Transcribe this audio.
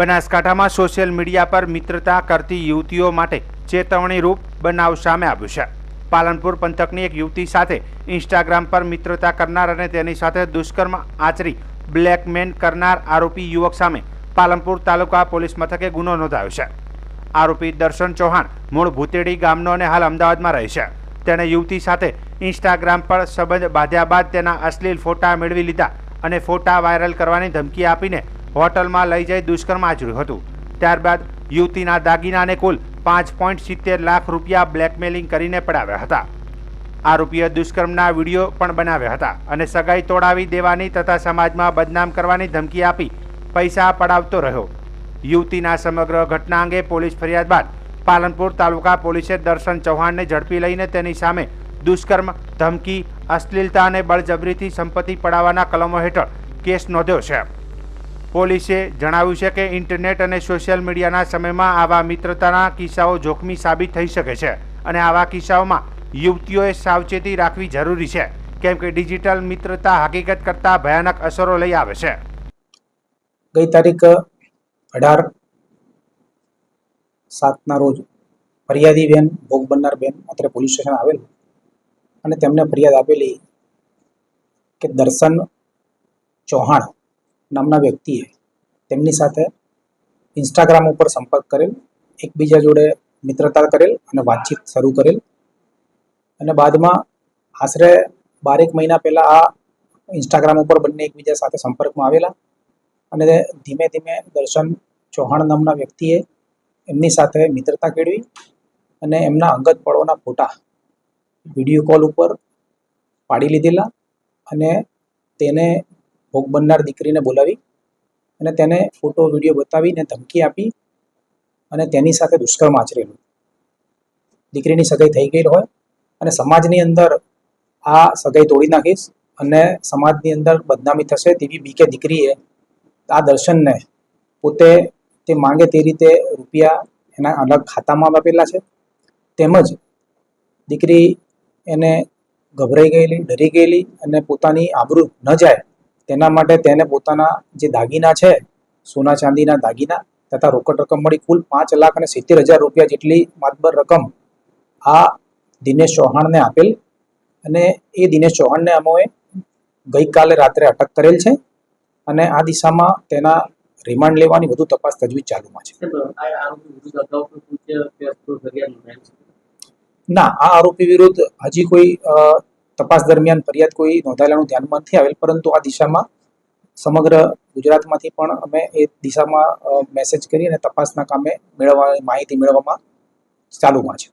બનાસકાંઠામાં social media પર મિત્રતા કરતી યુવતીઓ માટે ચેતવણીરૂપ બનાવ સામે આવ્યું છે. પાલનપુર પંથકની એક યુવતી સાથે ઇન્સ્ટાગ્રામ પર મિત્રતા કરનાર અને તેની સાથે દુષ્કર્મ આચરી બ્લેકમેન કરનાર આરોપી યુવક સામે પાલનપુર તાલુકા પોલીસ મથકે ગુનો નોંધાયો છે. આરોપી દર્શન ચૌહાણ મૂળ ભૂતેડી ગામનો અને હાલ અમદાવાદમાં રહે છે. તેણે યુવતી સાથે ઇન્સ્ટાગ્રામ પર સંબંધ બાંધ્યા બાદ તેના અશ્લીલ ફોટા મેળવી લીધા અને ફોટા વાયરલ કરવાની ધમકી આપીને હોટલમાં લઈ જઈ દુષ્કર્મ આચર્યું હતું. ત્યારબાદ યુવતીના દાગીનાને કુલ પાંચ પોઈન્ટ સિત્તેર લાખ રૂપિયા બ્લેકમેલિંગ કરીને પડાવ્યા હતા. આરોપીએ દુષ્કર્મના વીડિયો પણ બનાવ્યા હતા અને સગાઈ તોડાવી દેવાની તથા સમાજમાં બદનામ કરવાની ધમકી આપી પૈસા પડાવતો રહ્યો. યુવતીના સમગ્ર ઘટના અંગે પોલીસ ફરિયાદ બાદ પાલનપુર તાલુકા પોલીસે દર્શન ચૌહાણને ઝડપી લઈને તેની સામે દુષ્કર્મ, ધમકી, અશ્લીલતા અને બળજબરીથી સંપત્તિ પડાવવાના કલમો હેઠળ કેસ નોંધ્યો છે. પોલીસે જણાવ્યું છે કે ઇન્ટરનેટ અને સોશિયલ મીડિયાના સમયમાં આવા મિત્રતાના કિસ્સાઓ જોખમી સાબિત થઈ શકે છે અને આવા કિસ્સાઓમાં યુવતીઓએ સાવચેતી રાખવી જરૂરી છે, કેમ કે ડિજિટલ મિત્રતા હકીકત કરતાં ભયાનક અસરો લઈ આવે છે. ગઈ તારીખ અઢાર સાતના રોજ ફરિયાદી બેન, ભોગ બનનાર બેન અત્રે પોલીસ સ્ટેશન આવેલું અને તેમને ફરિયાદ આપેલી કે દર્શન ચૌહાણ નામના વ્યક્તિએ તેમની સાથે ઇન્સ્ટાગ્રામ ઉપર સંપર્ક કરેલ, એકબીજા જોડે મિત્રતા કરેલ અને વાતચીત શરૂ કરેલ. અને બાદમાં આશરે બારેક મહિના પહેલાં આ ઇન્સ્ટાગ્રામ ઉપર બંને એકબીજા સાથે સંપર્કમાં આવેલા અને ધીમે ધીમે દર્શન ચૌહાણ નામના વ્યક્તિએ એમની સાથે મિત્રતા કેળવી અને એમના અંગત પળોના ફોટા વીડિયો કોલ ઉપર પાડી લીધેલા અને તેને ભોગ બનનાર દીકરીને બોલાવી અને તેને ફોટો, વીડિયો બતાવીને ધમકી આપી અને તેની સાથે દુષ્કર્મ આચરેલું. દીકરીની સગાઈ થઈ ગઈ હોય અને સમાજની અંદર આ સગાઈ તોડી નાખીશ અને સમાજની અંદર બદનામી થશે તેવી બીકે દીકરીએ આ દર્શનને પોતે તે માંગે તે રીતે રૂપિયા એના અલગ ખાતામાં આપેલા છે. તેમજ દીકરી એને ગભરાઈ ગયેલી, ડરી ગયેલી અને પોતાની આબરૂ ન જાય તેના માટે તેને પોતાના જે દાગીના છે સોના ચાંદીના દાગીના તથા રોકડ રકમ મળી કુલ પાંચ લાખ અને સિત્તેર હજાર રૂપિયા જેટલી માતબર રકમ આ દિનેશ ચૌહાણને આપેલ અને એ દિનેશ ચૌહાણને અમોએ ગઈકાલે રાત્રે અટક કરેલ છે અને આ દિશામાં તેના રિમાન્ડ લેવાની વધુ તપાસ તજવીજ ચાલુમાં છે. ના આ આરોપી વિરુદ્ધ હજી કોઈ તપાસ દરમિયાન ફરિયાદ કોઈ નોંધાયેલાનું ધ્યાનમાં નથી આવેલ, પરંતુ આ દિશામાં સમગ્ર ગુજરાતમાંથી પણ અમે એ દિશામાં મેસેજ કરી અને તપાસના કામે મેળવવા, માહિતી મેળવવામાં ચાલુમાં છે